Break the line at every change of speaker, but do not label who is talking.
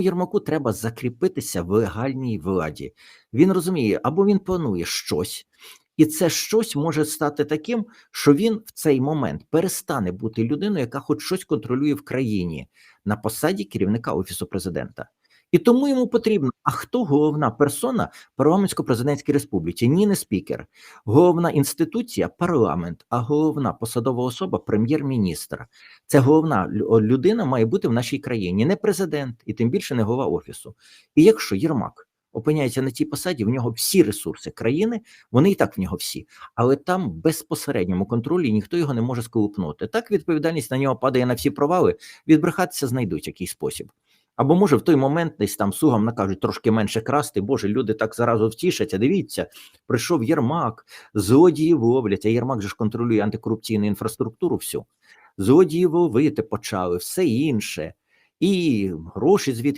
Єрмаку треба закріпитися в легальній владі. Він розуміє, або він планує щось, і це щось може стати таким, що він в цей момент перестане бути людиною, яка хоч щось контролює в країні на посаді керівника офісу президента. І тому йому потрібно. А хто головна персона парламентсько-президентській республіці? Ні, не спікер. Головна інституція парламент, а головна посадова особа прем'єр-міністр. Це головна людина має бути в нашій країні, не президент, і тим більше не голова офісу. І якщо Єрмак опиняється на цій посаді, в нього всі ресурси країни, вони і так в нього всі, але там безпосередньому контролі ніхто його не може сколупнути. Так відповідальність на нього падає на всі провали. Відбрехатися знайдуть якийсь спосіб. Або може в той момент десь там сугам накажуть трошки менше красти. Боже, люди так заразу втішаться. Дивіться, прийшов Єрмак, злодії ловлять, а Єрмак же ж контролює антикорупційну інфраструктуру. всю. Злодії ловити почали, все інше, і гроші звідки.